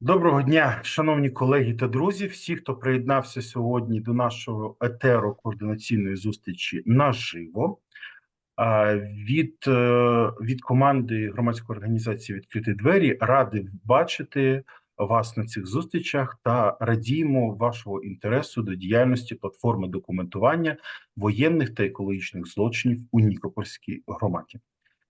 Доброго дня, шановні колеги та друзі. Всі, хто приєднався сьогодні до нашого етеру координаційної зустрічі наживо. Від, е, від команди громадської організації Відкриті двері ради бачити вас на цих зустрічах та радіємо вашого інтересу до діяльності платформи документування воєнних та екологічних злочинів у Нікопольській громаді.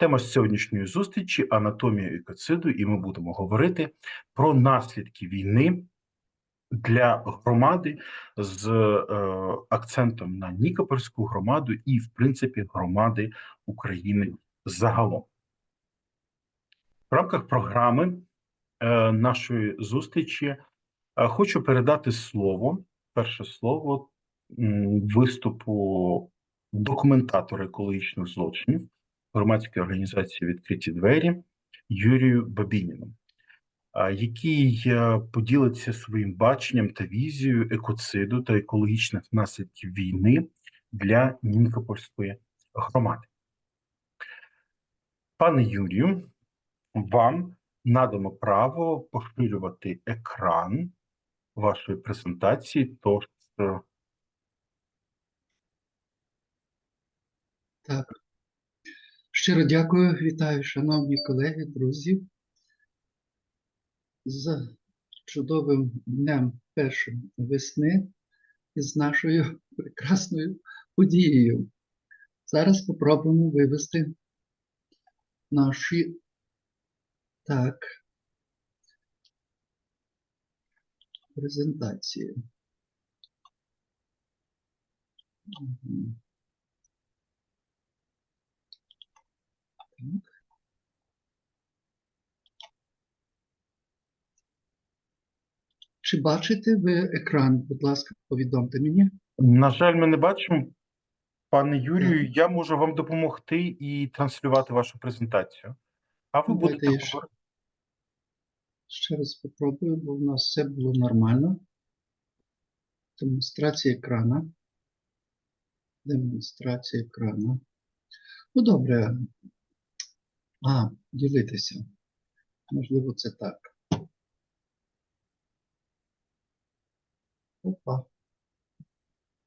Тема сьогоднішньої зустрічі анатомія екоциду, і ми будемо говорити про наслідки війни для громади з е, акцентом на Нікопольську громаду і, в принципі, громади України загалом. В рамках програми е, нашої зустрічі е, хочу передати слово, перше слово виступу документатора екологічних злочинів громадської організації Відкриті двері Юрію Бабініну, який е, поділиться своїм баченням та візією екоциду та екологічних наслідків війни для Нікопольської громади. Пане Юрію, вам надано право поширювати екран вашої презентації. Тож е, Так. Щиро дякую, вітаю, шановні колеги, друзі, з чудовим днем першим весни і з нашою прекрасною подією. Зараз спробуємо вивести наші так презентації. Мгм. Так. Чи бачите ви екран? Будь ласка, повідомте мені. На жаль, ми не бачимо. Пане Юрію, я можу вам допомогти і транслювати вашу презентацію. А ви Давайте будете ще- Ще раз спробую, бо в нас все було нормально. Демонстрація екрана. Демонстрація екрана. Ну, добре. А, ділитися. Можливо, це так. Опа.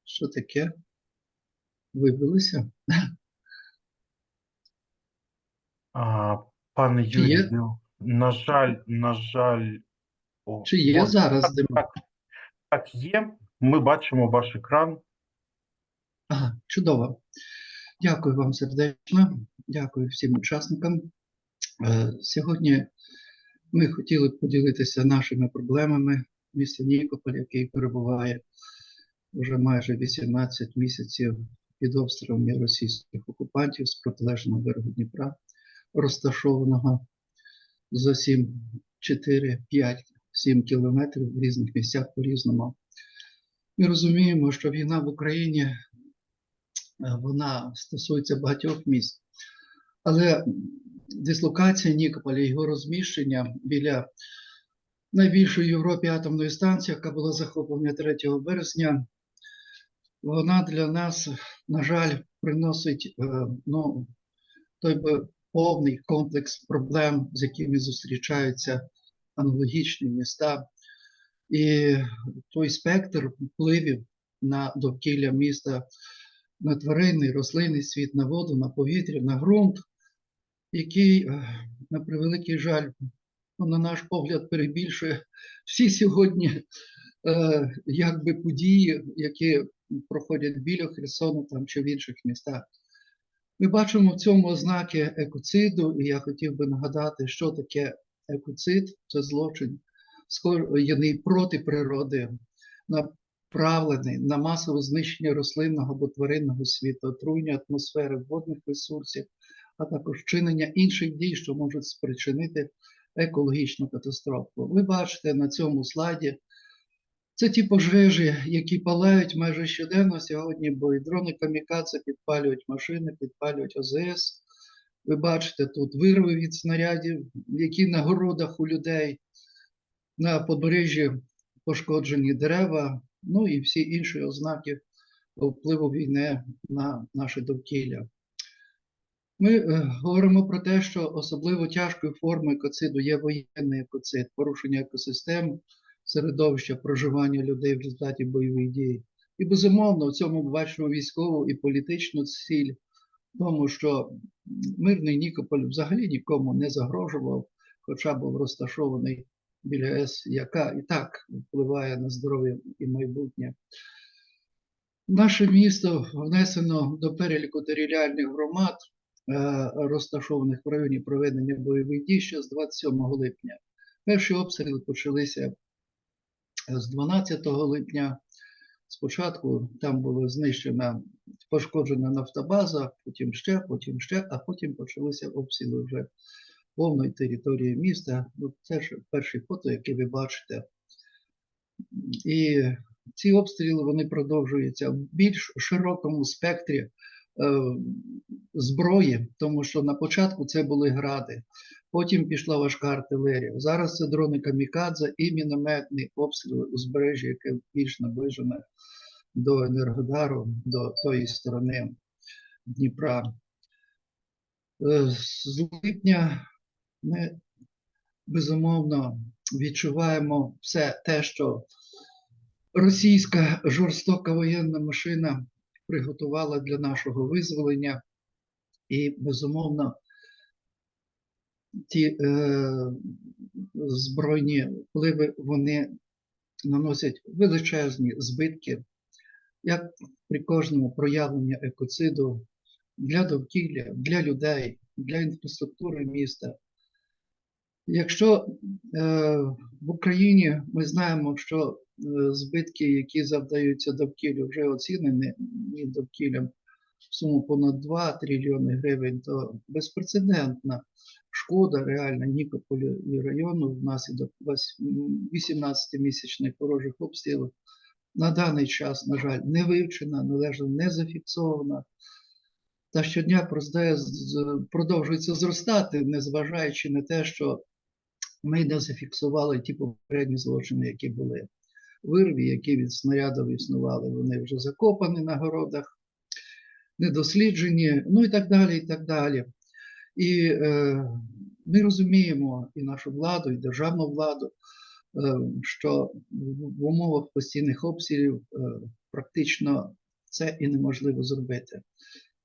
Що таке? Вибилися? А, пане Юрію, на жаль, на жаль, о, Чи є от, зараз так, демо? так, так, є. Ми бачимо ваш екран. Ага, чудово. Дякую вам сердечно. Дякую всім учасникам. Е, Сьогодні ми хотіли б поділитися нашими проблемами міста Нікополь, який перебуває вже майже 18 місяців під обстрілами російських окупантів з протилежного берегу Дніпра, розташованого за 7, 4, 5, 7 кілометрів в різних місцях по-різному. Ми розуміємо, що війна в Україні вона стосується багатьох міст. Але дислокація Нікополя, його розміщення біля найбільшої в Європі атомної станції, яка була захоплена 3 березня, вона для нас, на жаль, приносить е, ну, той би повний комплекс проблем, з якими зустрічаються аналогічні міста. І той спектр впливів на довкілля міста, на тваринний, рослинний світ, на воду, на повітря, на ґрунт, який, е, на превеликий жаль, ну, на наш погляд, перебільшує всі сьогодні е, якби події, які проходять біля Херсону там, чи в інших містах. Ми бачимо в цьому ознаки екоциду, і я хотів би нагадати, що таке екоцид це злочин, скоєний проти природи, направлений на масове знищення рослинного або тваринного світу, отруєння атмосфери, водних ресурсів, а також вчинення інших дій, що можуть спричинити екологічну катастрофу. Ви бачите на цьому слайді. Це ті пожежі, які палають майже щоденно сьогодні, бо і дрони камікадзе підпалюють машини, підпалюють ОЗС. Ви бачите тут вирви від снарядів, які на городах у людей, на побережжі пошкоджені дерева, ну і всі інші ознаки впливу війни на наше довкілля. Ми е, говоримо про те, що особливо тяжкою формою екоциду є воєнний екоцид, порушення екосистем, середовища проживання людей в результаті бойових дій. І безумовно, в цьому бачимо військову і політичну ціль, тому, що мирний Нікополь взагалі нікому не загрожував, хоча був розташований біля ЕС, яка і так впливає на здоров'я і майбутнє. Наше місто внесено до переліку територіальних громад, е, розташованих в районі проведення бойових дій ще з 27 липня. Перші обстріли почалися з 12 липня. Спочатку там була знищена, пошкоджена нафтобаза, потім ще, потім ще, а потім почалися обстріли вже повної території міста. Ну, Це ж перші фото, які ви бачите. І ці обстріли вони продовжуються в більш широкому спектрі е, зброї, тому що на початку це були гради, потім пішла важка артилерія. Зараз це дрони камікадзе і мінометні обстріли узбережжя, яке більш наближене до Енергодару, до тої сторони Дніпра. Е, З липня ми безумовно відчуваємо все те, що російська жорстока воєнна машина приготувала для нашого визволення, і безумовно ті е, збройні впливи вони наносять величезні збитки, як при кожному проявленні екоциду для довкілля, для людей, для інфраструктури міста. Якщо е, в Україні ми знаємо, що е, збитки, які завдаються довкіллю, вже оцінені і в суму понад 2 трильйони гривень, то безпрецедентна шкода реальна Нікополю і району внаслідок 18-місячних ворожих обстрілів на даний час, на жаль, не вивчена, належно не зафіксована. Та щодня продовжується зростати, незважаючи на те, що ми не зафіксували ті попередні злочини, які були. Вирві, які від снарядів існували, вони вже закопані на городах, недосліджені, ну і так далі. І так далі. І е, ми розуміємо і нашу владу, і державну владу, е, що в умовах постійних обстрілів е, практично це і неможливо зробити.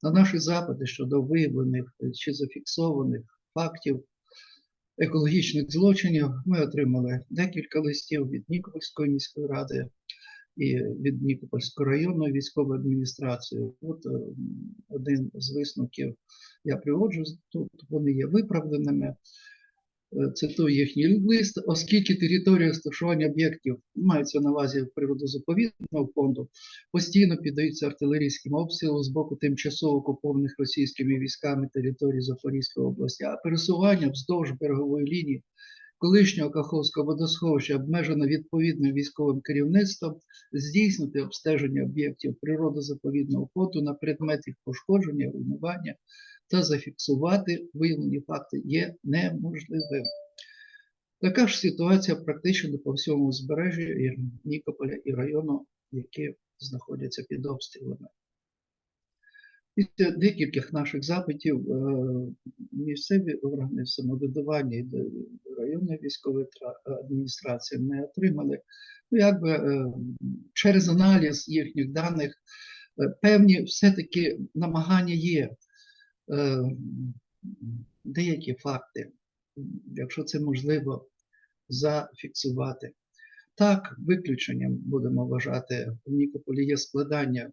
На наші запити щодо виявлених чи зафіксованих фактів екологічних злочинів ми отримали декілька листів від Нікопольської міської ради і від Нікопольської районної військової адміністрації. От е, один з висновків я приводжу тут, вони є виправданими. Е, Цитую їхній лист, оскільки територія розташування об'єктів мається на увазі природозаповідного фонду, постійно піддаються артилерійським обстрілам з боку тимчасово окупованих російськими військами території Запорізької області, а пересування вздовж берегової лінії колишнього Каховського водосховища обмежено відповідним військовим керівництвом здійснити обстеження об'єктів природозаповідного фонду на предмет їх пошкодження, руйнування та зафіксувати виявлені факти є неможливим. Така ж ситуація практично по всьому узбережжі Нікополя і району, які знаходяться під обстрілами. Після декількох наших запитів е, місцеві органи самоврядування і де- районної військової адміністрації не отримали. Ну, якби е, через аналіз їхніх даних е, певні все-таки намагання є. Е, Деякі факти, якщо це можливо, зафіксувати. Так, виключенням будемо вважати, в Нікополі є складання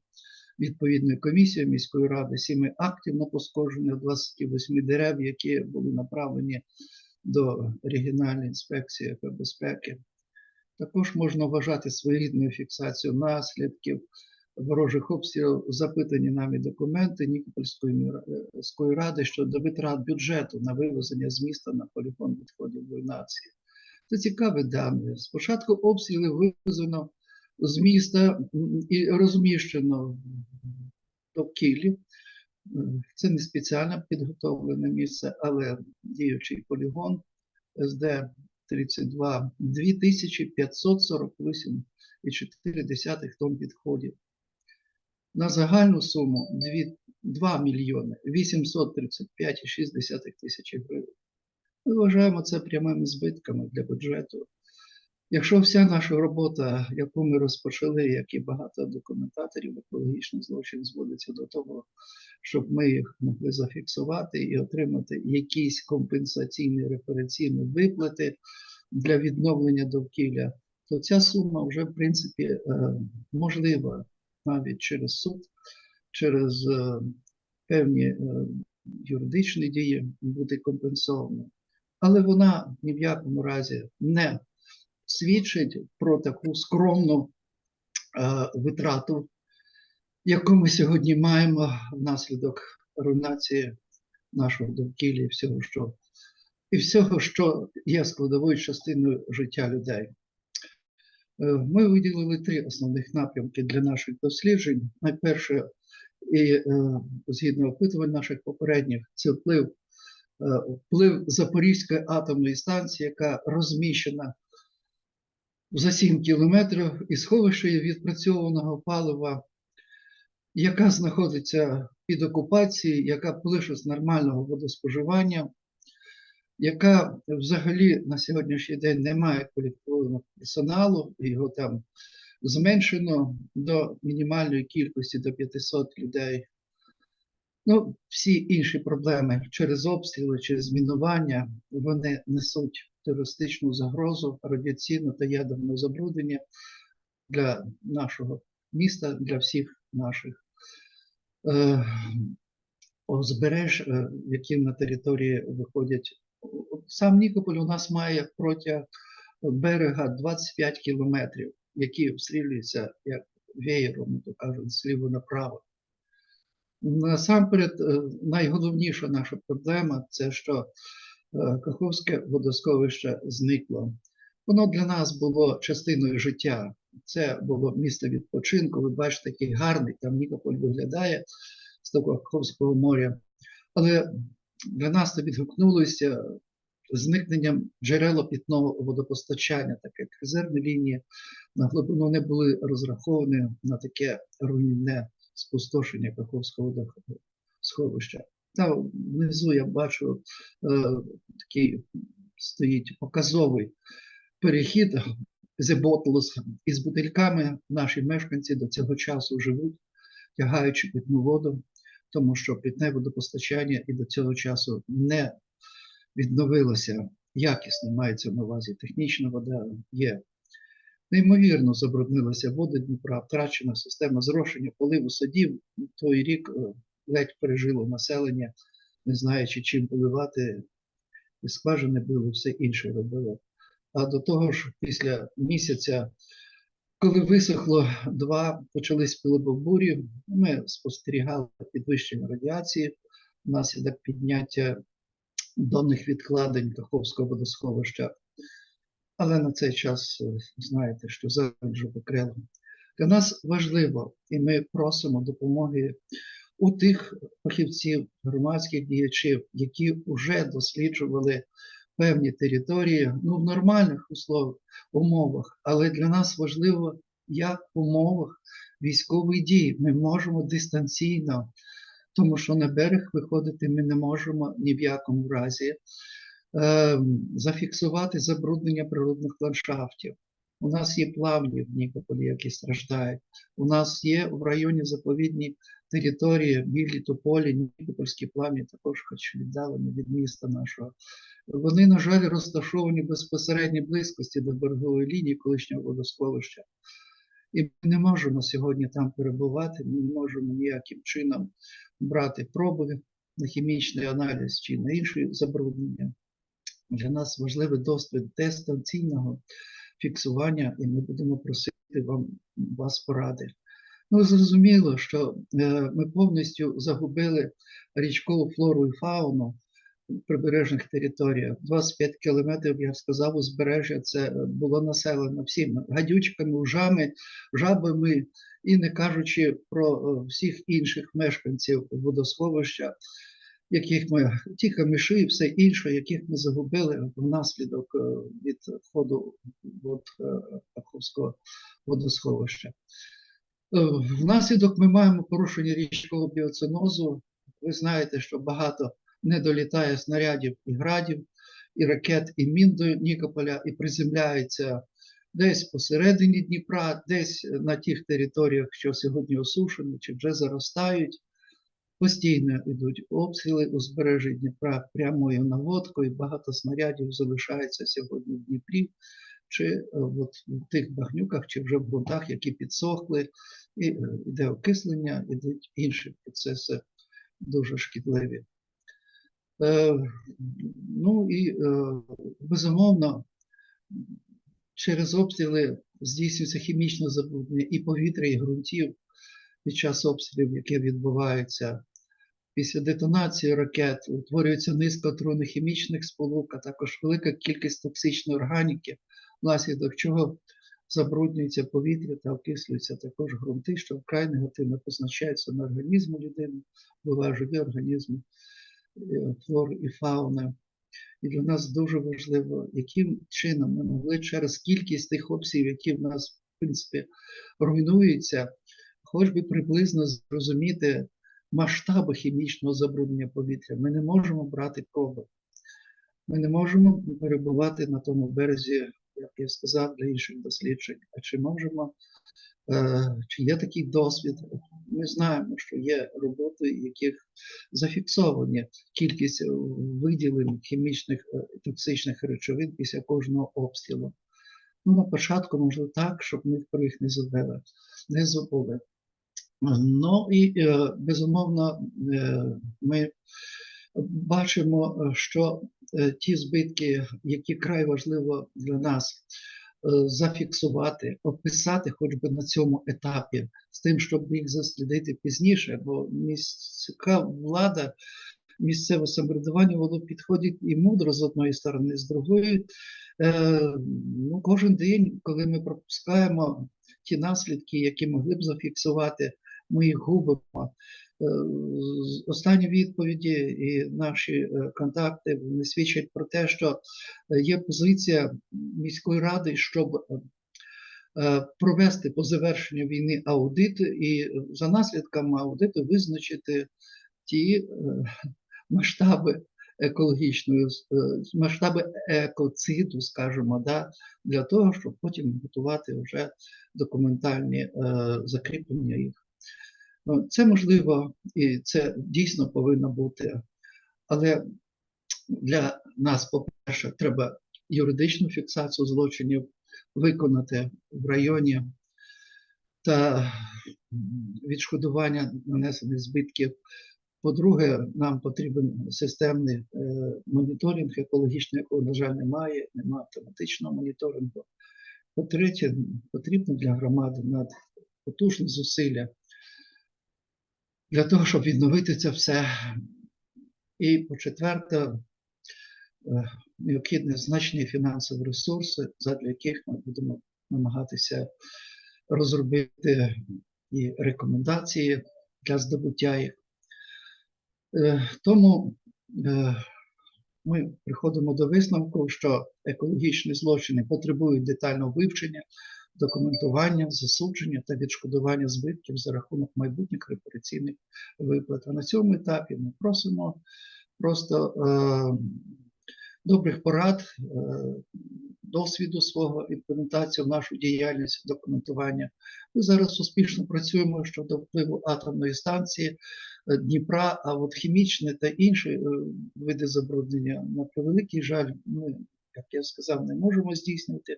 відповідної комісії міської ради сіми актів на пошкодження 28 дерев, які були направлені до регіональної інспекції безпеки. Також можна вважати своєрідною фіксацією наслідків ворожих обстрілів, запитані нами документи Нікопольської е, міської ради щодо витрат бюджету на вивезення з міста на полігон відходів руйнації. Це цікаві дані. Спочатку обстріли вивезено з міста і розміщено в довкіллі. М, Це не спеціально підготовлене місце, але діючий полігон СД 32 2548,4 тонн відходів. На загальну суму 2 мільйони 835,6 тисячі гривень. Ми вважаємо це прямими збитками для бюджету. Якщо вся наша робота, яку ми розпочали, як і багато документаторів, екологічний злочин зводиться до того, щоб ми їх могли зафіксувати і отримати якісь компенсаційні референційні виплати для відновлення довкілля, то ця сума вже в принципі е, можлива навіть через суд, через е, певні е, юридичні дії бути компенсована. Але вона ні в якому разі не свідчить про таку скромну е, витрату, яку ми сьогодні маємо внаслідок руйнації нашого довкілля і всього, що, і всього, що є складовою частиною життя людей. Е, Ми виділили три основних напрямки для наших досліджень. Найперше, і е, згідно опитувань наших попередніх, це вплив, е, вплив Запорізької атомної станції, яка розміщена за 7 кілометрів і сховище відпрацьованого палива, яка знаходиться під окупацією, яка пише з нормального водоспоживання, яка взагалі на сьогоднішній день не має кваліфікованого персоналу, його там зменшено до мінімальної кількості до 500 людей. Ну, всі інші проблеми через обстріли, через мінування, вони несуть терористичну загрозу, радіаційну та ядерне забруднення для нашого міста, для всіх наших е, узбереж, е, які на території виходять. Сам Нікополь у нас має протяг берега 25 кілометрів, які обстрілюються як веєром, то кажуть, зліво направо. Насамперед, е, найголовніша наша проблема це що е, Каховське водосховище зникло. Воно для нас було частиною життя. Це було місце відпочинку. Ви бачите, який гарний там Нікополь виглядає з того Каховського моря. Але для нас це відгукнулося зникненням джерела питного водопостачання, так як резервні лінії на глибину не були розраховані на таке руйнівне спустошення Каховського сховища. Там внизу я бачу е, такий стоїть показовий перехід Bottles із бутильками. Наші мешканці до цього часу живуть, тягаючи питну воду, тому що питне водопостачання і до цього часу не відновилося якісно, мається на увазі технічна вода є. Неймовірно забруднилася вода Дніпра, втрачена система зрошення, поливу садів. Той рік е, ледь пережило населення, не знаючи, чим поливати, і скважини били, все інше робили. А до того ж, після місяця, коли висохло два, почались пилобурі, ми спостерігали підвищення радіації внаслідок підняття донних відкладень Каховського водосховища. Але на цей час е, знаєте, що вже покрило. Для нас важливо, і ми просимо допомоги у тих фахівців, громадських діячів, які вже досліджували певні території ну, в нормальних услов, умовах. Але для нас важливо, як в умовах військової дії ми можемо дистанційно, тому що на берег виходити ми не можемо ні в якому разі. Е, зафіксувати забруднення природних ландшафтів. У нас є плавні в Нікополі, які страждають. У нас є в районі заповідні території, білі тополі, Нікопольські плавні, також хоч віддалені від міста нашого. Вони, на жаль, розташовані в безпосередній близькості до берегової лінії колишнього водосховища. І ми не можемо сьогодні там перебувати, ми не можемо ніяким чином брати проби на хімічний аналіз чи на інші забруднення. Для нас важливий досвід дистанційного фіксування, і ми будемо просити вам вас поради. Ну, зрозуміло, що е, ми повністю загубили річкову флору і фауну прибережних територіях. 25 кілометрів, я сказав, узбережжя це було населено всіма гадючками, вжами, жабами, і не кажучи про е, всіх інших мешканців водосховища яких ми ті каміші і все інше, яких ми загубили внаслідок е, від входу вод Каховського водосховища. Внаслідок ми маємо порушення річкового біоцинозу. Ви знаєте, що багато не долітає снарядів і градів, і ракет, і мін до Нікополя, і приземляється десь посередині Дніпра, десь на тих територіях, що сьогодні осушені чи вже заростають. Постійно йдуть обстріли узбережжя Дніпра прямою наводкою. Багато снарядів залишається сьогодні в Дніпрі, чи е, от в тих багнюках, чи вже в ґрунтах, які підсохли, і е, йде окислення, ідуть інші процеси дуже шкідливі. Е, ну і е, безумовно, через обстріли здійснюється хімічне забруднення і повітря, і ґрунтів під час обстрілів, які відбуваються. Після детонації ракет утворюється низка отруйних хімічних сполук, а також велика кількість токсичної органіки, внаслідок чого забруднюється повітря та окислюються також ґрунти, що вкрай негативно позначається на організмі людини, бувають живі організми, флор і фауна. І для нас дуже важливо, яким чином ми могли через кількість тих обсягів, які в нас, в принципі, руйнуються, хоч би приблизно зрозуміти масштаби хімічного забруднення повітря. Ми не можемо брати проби. Ми не можемо перебувати на тому березі, як я сказав, для інших досліджень. А чи можемо, е, чи є такий досвід? Ми знаємо, що є роботи, яких зафіксовані кількість е, виділень хімічних е, токсичних речовин після кожного обстрілу. Ну, на початку, можливо, так, щоб ми про їх не забули. Не забули. Ну і е, безумовно, ми бачимо, що ті збитки, які край важливо для нас зафіксувати, описати хоч би на цьому етапі, з тим, щоб їх заслідити пізніше, бо міська влада, місцеве самоврядування, воно підходить і мудро з одної сторони, з другої. Е, ну, кожен день, коли ми пропускаємо ті наслідки, які могли б зафіксувати, ми їх губимо. Е, Останні відповіді і наші е, контакти вони свідчать про те, що е, є позиція міської ради, щоб провести по завершенню війни аудит і за наслідками аудиту визначити ті масштаби екологічної масштаби екоциду, скажімо, да, для того, щоб потім готувати вже документальні закріплення їх. Це можливо і це дійсно повинно бути. Але для нас, по-перше, треба юридичну фіксацію злочинів виконати в районі та відшкодування нанесених збитків. По-друге, нам потрібен системний е, моніторинг екологічний, якого, на жаль, немає, немає автоматичного моніторингу. По-третє, потрібно для громади над потужні зусилля для того, щоб відновити це все. І по-четверте, е, необхідні значні фінансові ресурси, задля яких ми будемо намагатися розробити і рекомендації для здобуття їх. Е, Тому е, ми приходимо до висновку, що екологічні злочини потребують детального вивчення, документування, засудження та відшкодування збитків за рахунок майбутніх репараційних виплат. А на цьому етапі ми просимо просто е, добрих порад, е, досвіду свого імплементації в нашу діяльність, документування. Ми зараз успішно працюємо щодо впливу атомної станції е, Дніпра, а от хімічне та інші е, види забруднення, на превеликий жаль, ми, як я сказав, не можемо здійснювати,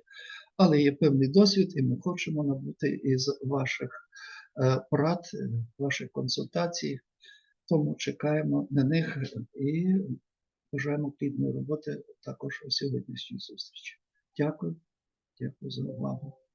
але є певний досвід, і ми хочемо набути із ваших е, порад, е, ваших консультацій. Тому чекаємо на них і бажаємо плідної роботи також у сьогоднішній зустрічі. Дякую, дякую за увагу.